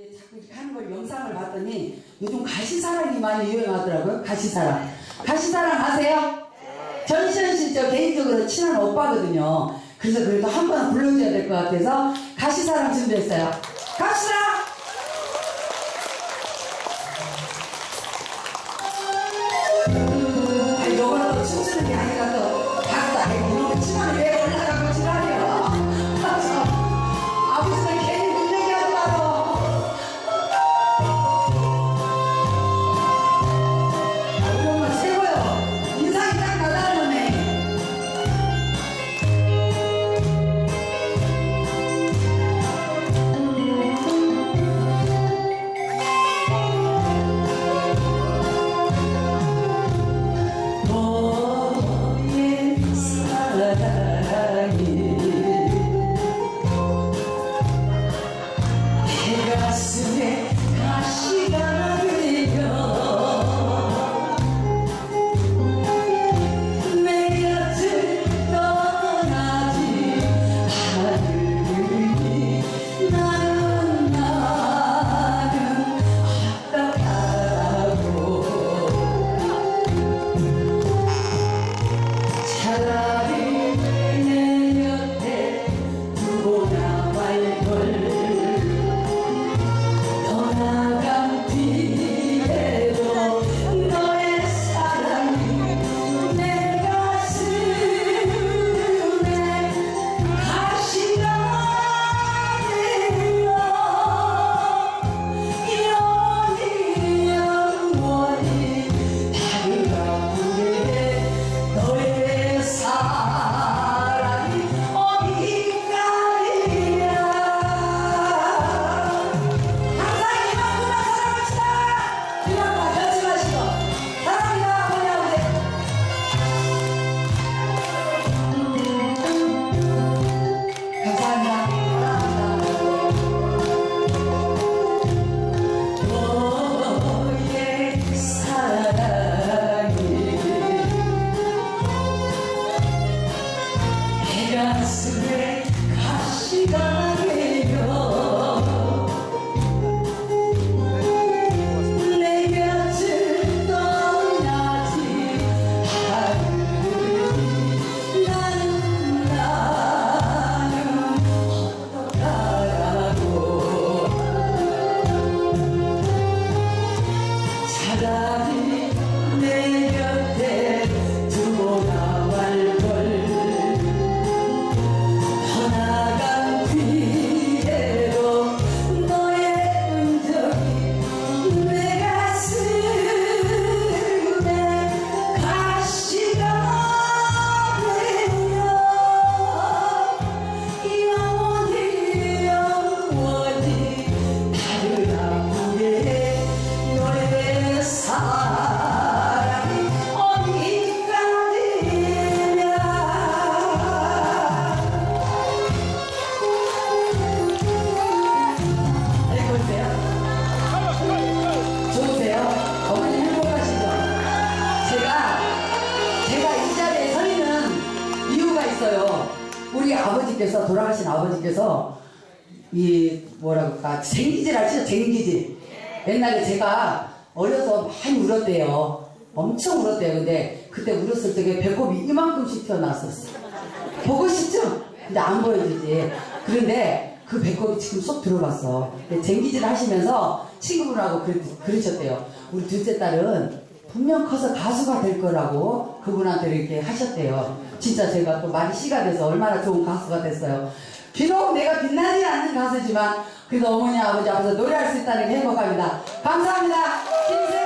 예, 자꾸 이렇게 하는 걸 영상을 봤더니 요즘 가시사랑이 많이 유행하더라고요. 가시사랑. 가시사랑 아세요? 전시현 씨저 개인적으로 친한 오빠거든요. 그래서 그래도 한 번 불러줘야 될 것 같아서 가시사랑 준비했어요. 아 아버지께서 돌아가신 아버지께서 이 뭐라 그럴까 쟁기질 아시죠? 쟁기질. 옛날에 제가 어려서 많이 울었대요. 엄청 울었대요. 근데 그때 울었을 적에 배꼽이 이만큼씩 튀어나왔었어. 보고 싶죠? 근데 안 보여주지. 그런데 그 배꼽이 지금 쏙 들어갔어. 쟁기질 하시면서 친구분하고 그러, 그러셨대요. 우리 둘째 딸은 분명 커서 가수가 될 거라고 그분한테 이렇게 하셨대요. 진짜 제가 또 많이 씨가 돼서 얼마나 좋은 가수가 됐어요. 비록 내가 빛나지 않는 가수지만 그래도 어머니 아버지 앞에서 노래할 수 있다는 게 행복합니다. 감사합니다.